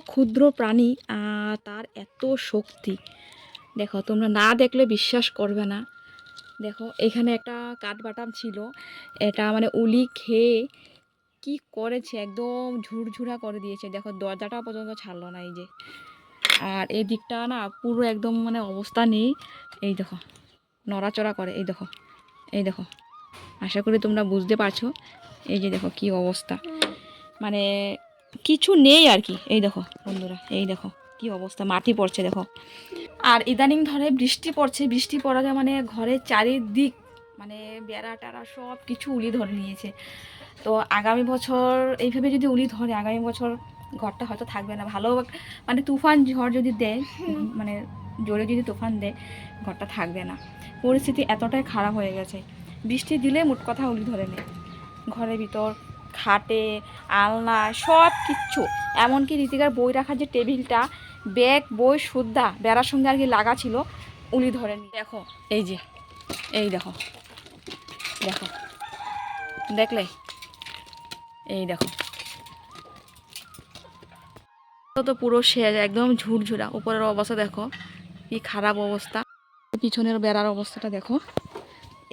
ক্ষুদ্র প্রাণী তার এত শক্তি। দেখো, তোমরা না দেখলে বিশ্বাস করবে না। দেখো, এখানে একটা কাঠবাটাম ছিল। এটা মানে উলি খেয়ে কি করেছে? একদম ঝুরঝুরা করে দিয়েছে। দেখো, দরজাটা পর্যন্ত ছাড়লো না এই যে। আর এই দিকটা না পুরো একদম মানে অবস্থা নেই। এই দেখো, নড়াচড়া করে। এই দেখো এই দেখো। আশা করি তোমরা বুঝতে পারছ। এই যে দেখো কি অবস্থা। মানে কিছু নেই আর কি। এই দেখো বন্ধুরা, এই দেখো কি অবস্থা, মাটি পড়ছে দেখো। আর ইদানিং ধরে বৃষ্টি পড়ছে, বৃষ্টি পড়াতে মানে ঘরের চারিদিক মানে বেড়া টেরা সব কিছু উলি ধরে নিয়েছে। তো আগামী বছর এইভাবে যদি উলি ধরে, আগামী বছর ঘরটা হয়তো থাকবে না। ভালো মানে তুফান ঝড় যদি দেয় মানে জোরে যদি তুফান দেয়, ঘরটা থাকবে না। পরিস্থিতি এতটাই খারাপ হয়ে গেছে। বৃষ্টি দিলে মোট কথা উলি ধরে নেয় ঘরের ভিতর খাটে, আলনা সব কিচ্ছু এমনকি রীতিকার বই রাখার যে টেবিলটা, ব্যাগ, বই, সুদ্ধা, বেড়ার সঙ্গে আর কি লাগা ছিল উলি ধরেনি দেখো, এই যে, এই দেখো দেখো, দেখলে? এই দেখো। তো পুরো শেষ একদম ঝুরঝুরা। উপরের অবস্থা দেখো, কি খারাপ অবস্থা। পিছনের বেড়ার অবস্থাটা দেখো।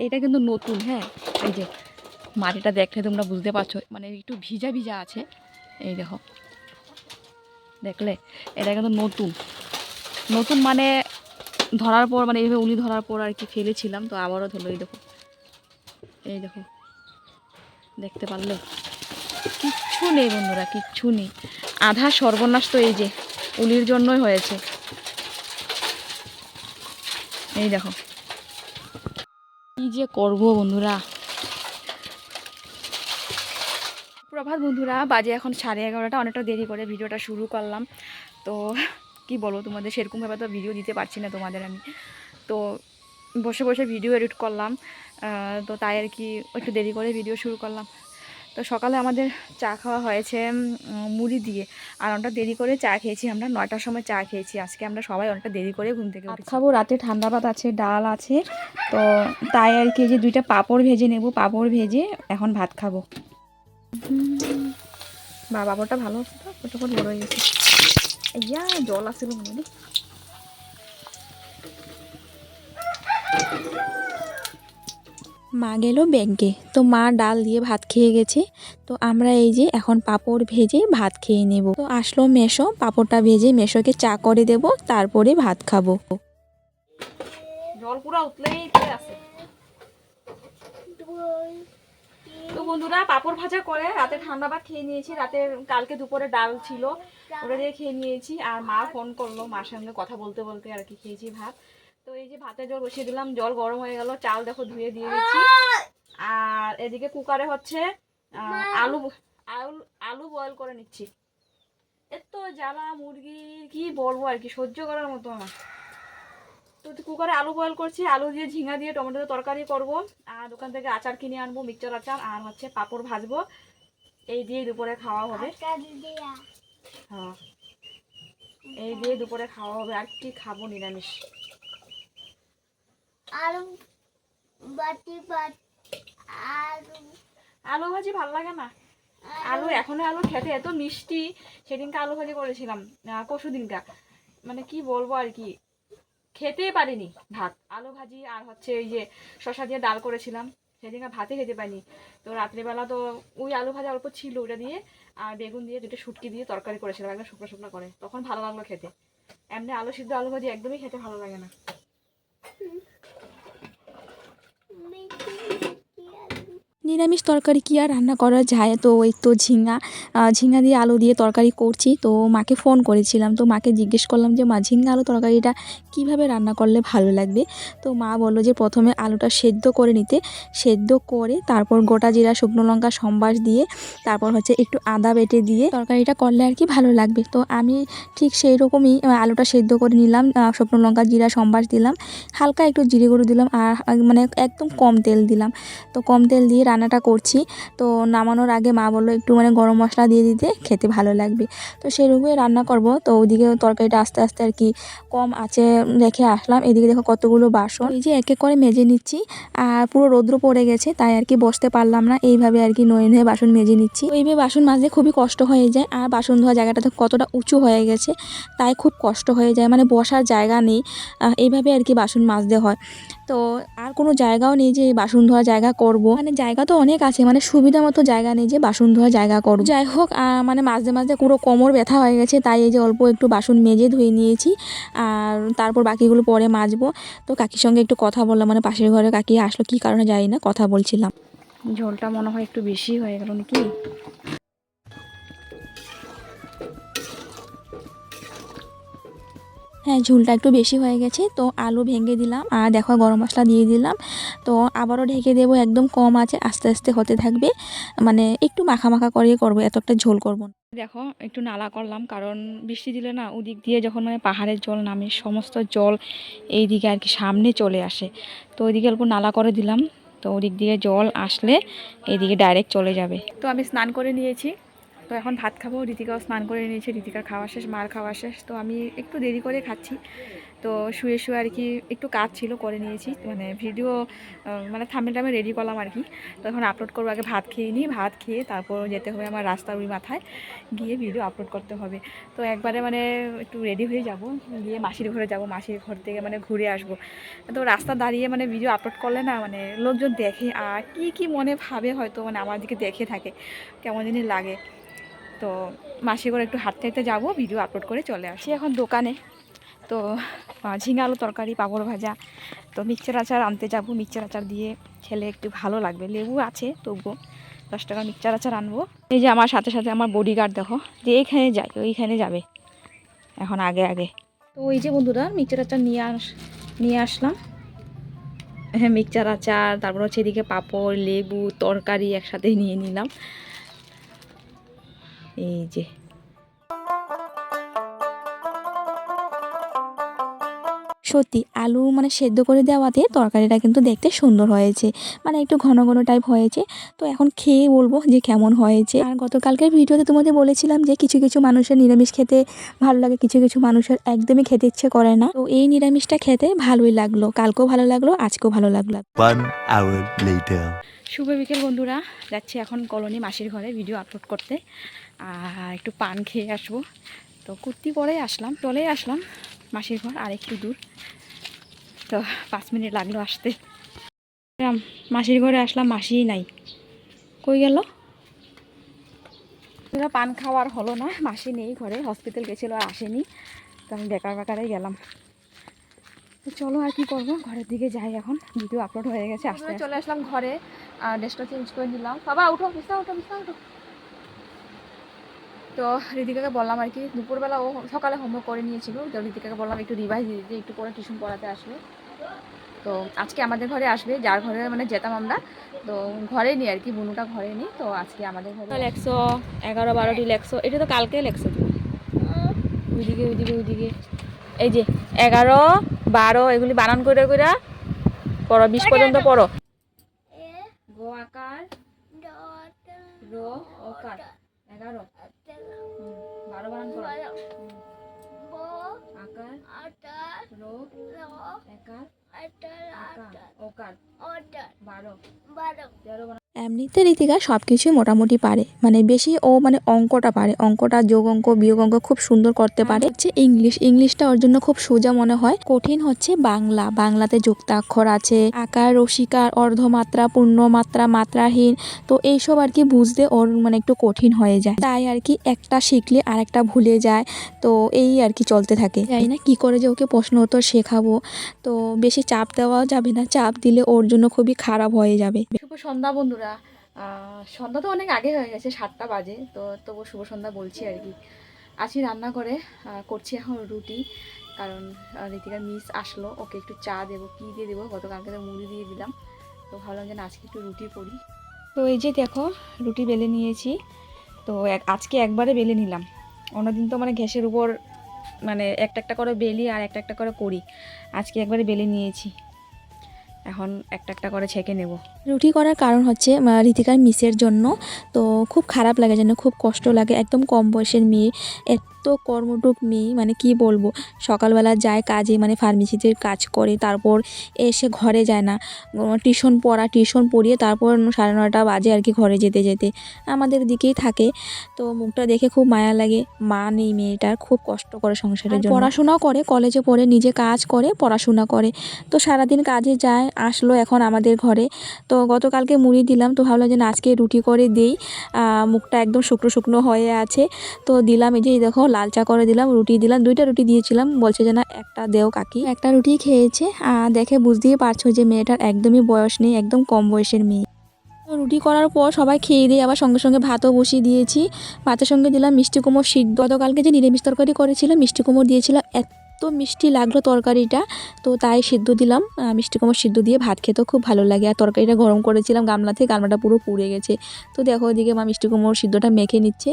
এটা কিন্তু নতুন হ্যাঁ? এই যে মাটিটা দেখলে তোমরা বুঝতে পারছ। মানে একটু ভিজা ভিজা আছে। এই দেখো। দেখলে? এটা কিন্তু নতুন। নতুন মানে ধরার পর মানে এইভাবে উনি ধরার পর আর কি ফেলেছিলাম, তো আবারও ধরলো, এই দেখো। এই দেখো। দেখতে পারলে? কিচ্ছু নেই বন্ধুরা, কিচ্ছু নেই। আধা সর্বনাশ তো এই যে, উলির জন্যই হয়েছে। এই দেখো। কি যে করব বন্ধুরা? প্রভাত বন্ধুরা বাজে এখন সাড়ে এগারোটা অনেকটা দেরি করে ভিডিওটা শুরু করলাম। তো কি বলব তোমাদের সেরকমভাবে তো ভিডিও দিতে পারছি না তোমাদের আমি। তো বসে বসে ভিডিও এডিট করলাম তো তাই আর কি একটু দেরি করে ভিডিও শুরু করলাম। তো সকালে আমাদের চা খাওয়া হয়েছে মুড়ি দিয়ে। আর অনেকটা দেরি করে চা খেয়েছি আমরা নয়টার সময় চা খেয়েছি। আজকে আমরা সবাই অনেকটা দেরি করে ঘুম থেকে খাব রাতে ঠান্ডা ভাত আছে ডাল আছে। তো তাই আর কি যে দুইটা পাপড় ভেজে নেব পাপড় ভেজে এখন ভাত খাব। বা পাঁপড়টা ভালো আছে তো? ফটোফট বড় হয়ে গেছে। ইয়া জল আসছিল মনে মা গেল ব্যাংকে। তো মা ডাল দিয়ে ভাত খেয়ে গেছে। তো আমরা এই যে এখন পাঁপড় ভেজে ভাত খেয়ে নেব। তো আসলো মেশো, পাঁপড়টা ভেজে মেশোকে চা করে দেব, তারপরে ভাত খাব। জল পুরো উতলেই আসে। তো বন্ধুরা পাপড় ভাজা করে রাতে ঠান্ডা ভাত খেয়ে নিয়েছি। রাতে কালকে দুপুরে ডাল ছিল, ওটা দিয়ে খেয়ে নিয়েছি। আর মা ফোন করল মার সঙ্গে কথা বলতে বলতে আর কি খেয়েছি ভাত। তো এই যে ভাতে জল বসিয়ে দিলাম, জল গরম হয়ে গেল, চাল দেখো ধুয়ে দিয়ে দিচ্ছি। আর এদিকে কুকারে হচ্ছে আলু আলু আলু বয়েল করে নিচ্ছি। এত জ্বালা মুরগির, কি বলব আর কি, সহ্য করার মতো না তো কুকারে আলু বয়েল করছি আলু দিয়ে ঝিঙা দিয়ে টমেটো দিয়ে তরকারি করব। আর দোকান থেকে আচার কিনে আনব মিক্সচার আচার আর হচ্ছে পাঁপড় ভাজবো। এই দিয়ে দুপুরে খাওয়া হবে। হ্যাঁ। এই দিয়ে দুপুরে খাওয়া হবে। আর কি খাব নিরামিষ? আলু বাটি আলু। আলু ভাজি ভালো লাগে না? আলু। এখনও আলু খেতে এত মিষ্টি। সেদিনকে আলু ভাজি করেছিলাম পরশু দিনকা মানে কি বলব আর কি? খেতেই পারিনি ভাত। আলু ভাজি আর হচ্ছে ওই যে শশা দিয়ে ডাল করেছিলাম। সেদিনকে ভাতে খেতে পারিনি তো রাত্রিবেলা তো ওই আলু ভাজা অল্প ছিল ওটা দিয়ে আর বেগুন দিয়ে দুটো শুটকি দিয়ে তরকারি করেছিলাম, একদম শুকনো শুকনো করে। তখন ভালো লাগল খেতে। এমনি আলু সিদ্ধ আলু ভাজি একদমই খেতে ভালো লাগে না। নিরামিষ তরকারি কি আর রান্না করা যায়? তো ওই তো ঝিঙা ঝিঙা দিয়ে আলু দিয়ে তরকারি করছি। তো মাকে ফোন করেছিলাম। তো মাকে জিজ্ঞেস করলাম যে, মা, ঝিঙা আলু তরকারিটা কীভাবে রান্না করলে ভালো লাগবে? তো মা বলল যে, প্রথমে আলুটা সেদ্ধ করে নিতে। সেদ্ধ করে তারপর গোটা জিরা, শুকনো লঙ্কা, সম্বাস দিয়ে তারপর হচ্ছে একটু আদা বেটে দিয়ে তরকারিটা করলে আর কি ভালো লাগবে। তো আমি ঠিক সেই রকমই আলুটা সেদ্ধ করে নিলাম শুকনো লঙ্কা, জিরা, সম্বাস দিলাম। হালকা একটু জিরে গুঁড়ো দিলাম, আর মানে একদম কম তেল দিলাম। তো কম তেল দিয়ে রান্না রান্নাটা করছি। তো নামানোর আগে মা বলল একটু মানে গরম মশলা দিয়ে দিতে, খেতে ভালো লাগবে। তো সেরকমই রান্না করব। তো ওইদিকে তরকারিটা আস্তে আস্তে আর কি কম আছে রেখে আসলাম। এদিকে দেখো কতগুলো বাসন। এই যে এক এক করে মেজে নিচ্ছি। আর পুরো রৌদ্র পড়ে গেছে, তাই আর কি বসতে পারলাম না। এইভাবে আর কি নয়ে নয়ে বাসন মেজে নিচ্ছি। এইভাবে বাসন মাজতে খুবই কষ্ট হয়ে যায়। আর বাসন ধোয়া জায়গাটা তো কতটা উঁচু হয়ে গেছে, তাই খুব কষ্ট হয়ে যায়। মানে বসার জায়গা নেই। এইভাবে আর কি বাসন মাজতে হয়। তো আর কোনো জায়গাও নেই যে বাসন ধোয়া জায়গা করব। মানে জায়গা তো অনেক আছে মানে সুবিধা মতো জায়গা নেই যে বাসন ধোয়া জায়গা করব। যাই হোক মানে মাঝে মাঝে পুরো কোমর ব্যথা হয়ে গেছে, তাই এই যে অল্প একটু বাসন মেজে ধুয়ে নিয়েছি, আর তারপর বাকিগুলো পরে মাজবো। তো কাকির সঙ্গে একটু কথা বললাম মানে পাশের ঘরে কাকি আসলো, কি কারণে যাই না, কথা বলছিলাম। ঝোলটা মনে হয় একটু বেশি হয়ে গেল নাকি? হ্যাঁ ঝুলটা একটু বেশি হয়ে গেছে তো আলু ভেঙে দিলাম আর দেখো গরম মশলা দিয়ে দিলাম। তো আবারও ঢেকে দেবো একদম কম আছে আস্তে আস্তে হতে থাকবে। মানে একটু মাখা মাখা করে করব এত একটা ঝোল করব না। দেখো একটু নালা করলাম কারণ বৃষ্টি দিলে না ওদিক দিয়ে যখন মানে পাহাড়ের জল নামে সমস্ত জল এই দিকে আর কি সামনে চলে আসে। তো ওইদিকে অল্প নালা করে দিলাম তো ওদিক দিয়ে জল আসলে এইদিকে ডাইরেক্ট চলে যাবে। তো আমি স্নান করে নিয়েছি। তো এখন ভাত খাব, রীতিকাও স্নান করে নিয়েছে, রীতিকার খাওয়া শেষ, মার খাওয়া শেষ, তো আমি একটু দেরি করে খাচ্ছি। তো শুয়ে শুয়ে আর কি একটু কাজ ছিল, করে নিয়েছি মানে ভিডিও মানে থামেলটা আমি রেডি করলাম আর কি। তো এখন আপলোড করব, আগে ভাত খেয়ে নিই, ভাত খেয়ে তারপর যেতে হবে আমার রাস্তার ওই মাথায়, গিয়ে ভিডিও আপলোড করতে হবে। তো একবারে মানে একটু রেডি হয়ে যাব, গিয়ে মাসির ঘরে যাব, মাসির ঘর থেকে মানে ঘুরে আসব। তো রাস্তা দাঁড়িয়ে মানে ভিডিও আপলোড করলে না মানে লোকজন দেখে, আর কি কি মনে ভাবে হয়তো মানে আমার দিকে দেখে থাকে, কেমন জানি লাগে। তো মাসির করে একটু হাঁটতে হাঁটতে যাব ভিডিও আপলোড করে চলে আসি এখন দোকানে তো আহ, ঝিঙে আলু তরকারি পাঁপড় ভাজা তো মিক্সচার আচার আনতে যাব মিক্সচার আচার দিয়ে খেলে একটু ভালো লাগবে। লেবু আছে তবুও দশ টাকা মিক্সচার আচার আনব। এই যে আমার সাথে সাথে আমার বডিগার্ড দেখো যে এইখানে যায় ওইখানে যাবে এখন আগে আগে। তো ওই যে বন্ধুরা মিক্সচার আচার নিয়ে আস নিয়ে আসলাম। হ্যাঁ মিক্সচার আচার তারপর হচ্ছে এদিকে পাঁপড় লেবু তরকারি একসাথে নিয়ে নিলাম। এই যে। সত্যি আলু মানে সেদ্ধ করে দেওয়াতে তরকারিটা কিন্তু দেখতে সুন্দর হয়েছে। মানে একটু ঘন ঘন টাইপ হয়েছে। তো এখন খেয়ে বলব যে কেমন হয়েছে। আর গতকালকের ভিডিওতে তোমাদের বলেছিলাম যে কিছু কিছু মানুষের নিরামিষ খেতে ভালো লাগে কিছু কিছু মানুষের একদমই খেতে ইচ্ছে করে না। তো এই নিরামিষটা খেতে ভালোই লাগল। কালকেও ভালো লাগল আজকেও ভালো লাগল। One hour later. শুভ বিকেল, বন্ধুরা। যাচ্ছি এখন কলোনি মাসির ঘরে ভিডিও আপলোড করতে। আর একটু পান খেয়ে আসব। তো কুর্তি পরেই আসলাম, চলেই আসলাম মাসির ঘর, আর একটু দূর। তো পাঁচ মিনিট লাগল আসতে। মাসির ঘরে আসলাম, মাসিই নাই। কই গেল? পান খাওয়ার হলো না। মাসি নেই ঘরে হসপিটাল গেছিল আর আসেনি। তো আমি বেকার বেকারে গেলাম। তো চলো আর কি করব? ঘরের দিকে যাই এখন। ভিডিও আপলোড হয়ে গেছে আসতে চলে আসলাম ঘরে। আর ড্রেসটা চেঞ্জ করে নিলাম। বাবা উঠো বিছনা উঠো বিছনা উঠো। তো ঋতিকাকে বললাম আর কি দুপুরবেলা ও সকালে হোমওয়ার্ক করে নিয়েছিল। তো ঋতিকাকে বললাম একটু রিভাইজ দিয়ে দিতে একটু পরে টিউশন পড়াতে আসবে। তো আজকে আমাদের ঘরে আসবে যার ঘরে মানে যেতাম আমরা। তো ঘরে নিই আর কি বুনুটা ঘরে নিই। তো আজকে আমাদের ঘরে লেখছো এগারো বারোটি লেখছো। এটা তো কালকে লেখছো তুমি। ওইদিকে ওইদিকে ওইদিকে। এই যে এগারো বারো এগুলি বানান করে করে পড়ো বিশ পর্যন্ত পড়ো। গো আকার রো এগারো। বারো বানান করো আকার র একার আকার আটা বারো। বারো। তেরো এমনিতে রীতিকা সব কিছুই মোটামুটি পারে। মানে বেশি ও মানে অঙ্কটা পারে। অঙ্কটা যোগ অঙ্ক বিয়োগ অঙ্ক খুব সুন্দর করতে পারে। হচ্ছে ইংলিশ। ইংলিশটা ওর জন্য খুব সোজা মনে হয়। কঠিন হচ্ছে বাংলা। বাংলাতে যুক্তাক্ষর আছে আকার রসিকার অর্ধমাত্রা পূর্ণমাত্রা মাত্রাহীন। তো এইসব আর কি বুঝতে ওর মানে একটু কঠিন হয়ে যায়। তাই আর কি একটা শিখলে আর একটা ভুলে যায়। তো এই আর কি চলতে থাকে। জানি না কি করে যে ওকে প্রশ্ন উত্তর শেখাবো। তো বেশি চাপ দেওয়া যাবে না। চাপ দিলে ওর জন্য খুবই খারাপ হয়ে যাবে। সন্ধ্যা বন্ধুরা। সন্ধ্যা তো অনেক আগে হয়ে গেছে, সাতটা বাজে, তো তবু শুভ সন্ধ্যা বলছি আর কি। আছি রান্না করে করছি এখন রুটি, কারণ ঋতিকার মিস আসলো, ওকে একটু চা দেবো, কী দিয়ে দেবো, গতকালকে তো মুড়ি দিয়ে দিলাম, তো ভাবলাম যে না, আজকে একটু রুটি করি। তো এই যে দেখো, রুটি বেলে নিয়েছি, তো আজকে একবারে বেলে নিলাম। অন্যদিন তো মানে গ্যাসের উপর মানে একটা একটা করে বেলি আর একটা একটা করে করি, আজকে একবারে বেলে নিয়েছি। এখন একটা একটা করে ছেঁকে নেব। রুটি করার কারণ হচ্ছে ঋতিকার মিসের জন্য। তো খুব খারাপ লাগে যেন, খুব কষ্ট লাগে। একদম কম বয়সের মেয়ে। এত কর্মটুক মেয়ে মানে কি বলব? সকালবেলা যায় কাজে মানে ফার্মেসিতে কাজ করে তারপর এসে ঘরে যায় না। টিউশন পড়া টিউশন পড়িয়ে তারপর সাড়ে নটা বাজে আর কি ঘরে যেতে যেতে। আমাদের দিকেই থাকে। তো মুখটা দেখে খুব মায়া লাগে। মা নেই মেয়েটার খুব কষ্ট করে সংসারের জন্য। পড়াশোনাও করে কলেজে পড়ে নিজে কাজ করে পড়াশোনা করে। তো সারাদিন কাজে যায় আসলো এখন আমাদের ঘরে। তো গতকালকে মুড়ি দিলাম তো ভাবলাম যে আজকে রুটি করে দিই। মুখটা একদম শুকনো শুকনো হয়ে আছে। তো দিলাম এই যে এই দেখো লাল চা করে দিলাম, রুটি দিলাম, দুইটা রুটি দিয়েছিলাম। বলছে যে না, একটা দেও কাকি। একটা রুটি খেয়েছে আর দেখে বুঝতেই পারছ যে মেয়েটার একদমই বয়স নেই, একদম কম বয়সের মেয়ে। রুটি করার পর সবাই খেয়ে দিয়ে আবার সঙ্গে সঙ্গে ভাতও বসিয়ে দিয়েছি। ভাতের সঙ্গে দিলাম মিষ্টি কুমোর সিদ্ধ। গতকালকে যে নিরামিষ তরকারি করেছিলাম মিষ্টি কুমোর দিয়েছিলাম এত মিষ্টি লাগল তরকারিটা, তো তাই সিদ্ধ দিলাম। মিষ্টি কুমড় সিদ্ধ দিয়ে ভাত খেতেও খুব ভালো লাগে। আর তরকারিটা গরম করেছিলাম গামলাতে গামলাটা পুরো পুড়ে গেছে। তো দেখো ওইদিকে মা মিষ্টি কুমড়োর সিদ্ধটা মেখে নিচ্ছে।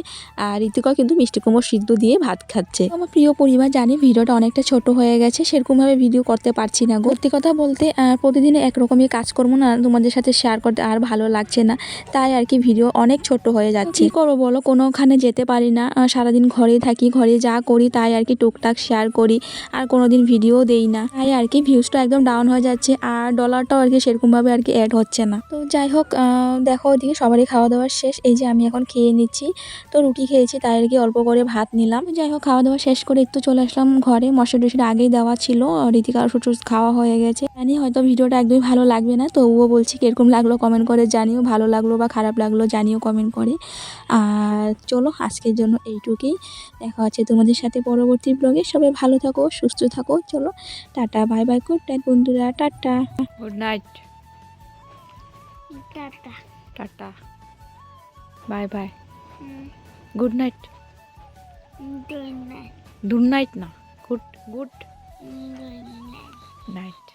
আর ঋতিকাও কিন্তু মিষ্টি কুমড়োর সিদ্ধ দিয়ে ভাত খাচ্ছে। তো আমার প্রিয় পরিবার জানি ভিডিওটা অনেকটা ছোট হয়ে গেছে, সেরকমভাবে ভিডিও করতে পারছি না সত্যি কথা বলতে প্রতিদিন একরকমই কাজ করব না, তোমাদের সাথে শেয়ার করতে আর ভালো লাগছে না। তাই আর কি ভিডিও অনেক ছোট হয়ে যাচ্ছে। কী করব বলো, কোনোখানে যেতে পারি না। সারাদিন ঘরেই থাকি, ঘরে যা করি তাই আর কি টুকটাক শেয়ার করি। আর কোনোদিন ভিডিও দেই না। তাই আর কি ভিউজটা একদম ডাউন হয়ে যাচ্ছে আর ডলারটাও আর কি সেরকমভাবে আর কি অ্যাড হচ্ছে না। তো যাই হোক দেখো ওদিকে সবারই খাওয়া দাওয়া শেষ। এই যে আমি এখন খেয়ে নিচ্ছি। তো রুটি খেয়েছি, তাই আর কি অল্প করে ভাত নিলাম। যাই হোক খাওয়া দাওয়া শেষ করে একটু চলে আসলাম ঘরে। মশলা টসলা আগেই দেওয়া ছিল রীতিকার সুটুস খাওয়া হয়ে গেছে। জানি হয়তো ভিডিওটা একদমই ভালো লাগবে না, তবুও বলছি কীরকম লাগল কমেন্ট করে জানিও, ভালো লাগল বা খারাপ লাগল জানিও কমেন্ট করে। আর চলো, আজকের জন্য এইটুকুই। দেখা হচ্ছে তোমাদের সাথে পরবর্তী ব্লগে সবাই ভালো থাকো সুস্থ থাকো চলো tata bye bye good night বন্ধুরা tata. Good night tata. Tata. Bye bye good night দুই নাই গুড নাইট না গুড গুড নাইট